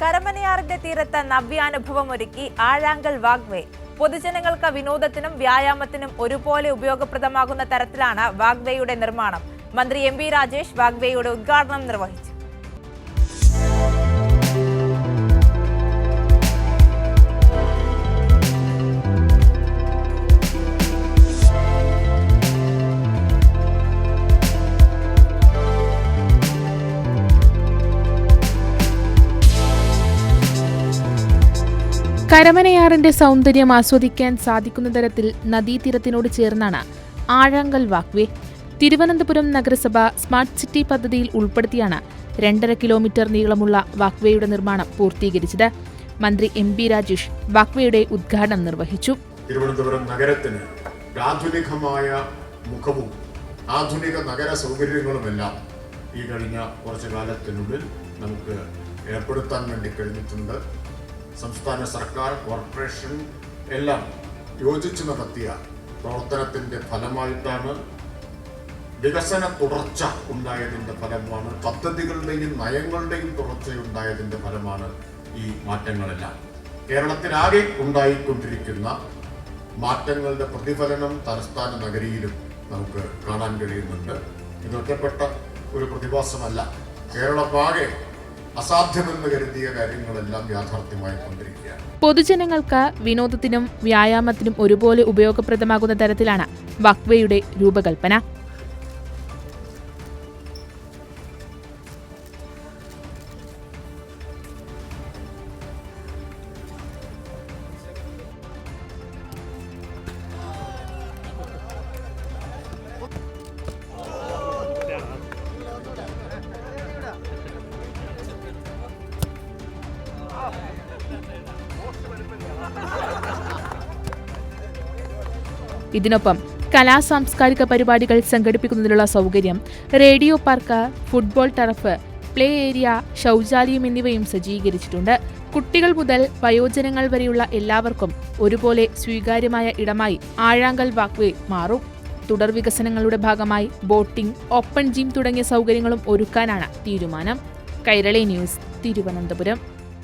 കരമനയാറിന്റെ തീരത്ത് നവ്യാനുഭവം ഒരുക്കി ആഴാങ്കൽ വാഗ്വേ. പൊതുജനങ്ങൾക്ക് വിനോദത്തിനും വ്യായാമത്തിനും ഒരുപോലെ ഉപയോഗപ്രദമാകുന്ന തരത്തിലാണ് വാഗ്വേയുടെ നിർമ്മാണം. മന്ത്രി എം രാജേഷ് വാഗ്വേയുടെ ഉദ്ഘാടനം നിർവഹിച്ചു. കരമനയാറിന്റെ സൗന്ദര്യം ആസ്വദിക്കാൻ സാധിക്കുന്ന തരത്തിൽ നദീതീരത്തിനോട് ചേർന്നാണ് ആഴാങ്കൽ വാക്വേ. തിരുവനന്തപുരം നഗരസഭ സ്മാർട്ട് സിറ്റി പദ്ധതിയിൽ ഉൾപ്പെടുത്തിയാണ് രണ്ടര കിലോമീറ്റർ നീളമുള്ള വാക്വേയുടെ നിർമ്മാണം പൂർത്തീകരിച്ചത്. മന്ത്രി എം പി രാജേഷ് വാക്വേയുടെ ഉദ്ഘാടനം നിർവഹിച്ചു. തിരുവനന്തപുരം നഗരത്തിന് ആധുനികമായ മുഖവും ആധുനിക നഗര സൗകര്യങ്ങളുമെല്ലാം ഈ കഴിഞ്ഞ കുറച്ചു കാലത്തിനുള്ളിൽ നമുക്ക് ഏർപ്പെടുത്താൻ വേണ്ടി കഴിഞ്ഞിട്ടുണ്ട്. സംസ്ഥാന സർക്കാർ കോർപ്പറേഷൻ എല്ലാം യോജിച്ച് നടത്തിയ പ്രവർത്തനത്തിന്റെ ഫലമായിട്ടാണ് വികസന തുടർച്ച ഉണ്ടായതിന്റെ ഫലമാണ് പദ്ധതികളുടെയും നയങ്ങളുടെയും തുടർച്ചയുണ്ടായതിന്റെ ഫലമാണ് ഈ മാറ്റങ്ങളെല്ലാം. കേരളത്തിലാകെ ഉണ്ടായിക്കൊണ്ടിരിക്കുന്ന മാറ്റങ്ങളുടെ പ്രതിഫലനം തലസ്ഥാന നഗരിയിലും നമുക്ക് കാണാൻ കഴിയുന്നുണ്ട്. ഇത് ഒറ്റപ്പെട്ട ഒരു പ്രതിഭാസമല്ല. കേരളമാകെ അസാധ്യമെന്ന് കരുതിയ കാര്യങ്ങളെല്ലാം യാഥാർത്ഥ്യമായി കൊണ്ടിരിക്കുകയാണ്. പൊതുജനങ്ങൾക്ക് വിനോദത്തിനും വ്യായാമത്തിനും ഒരുപോലെ ഉപയോഗപ്രദമാകുന്ന തരത്തിലാണ് വക്വയുടെ രൂപകൽപ്പന. ഇതിനൊപ്പം കലാ സാംസ്കാരിക പരിപാടികൾ സംഘടിപ്പിക്കുന്നതിനുള്ള സൗകര്യം radio park football turf play area ശൗചാലയം എന്നിവയും സജ്ജീകരിച്ചിട്ടുണ്ട്. കുട്ടികൾ മുതൽ വയോജനങ്ങൾ വരെയുള്ള എല്ലാവർക്കും ഒരുപോലെ സ്വീകാര്യമായ ഇടമായി ആഴാങ്കൽ വാക്വേ മാറും. തുടർ വികസനങ്ങളുടെ ഭാഗമായി ബോട്ടിംഗ് ഓപ്പൺ ജിം തുടങ്ങിയ സൗകര്യങ്ങളും ഒരുക്കാനാണ് തീരുമാനം. കൈരളി ന്യൂസ് തിരുവനന്തപുരം.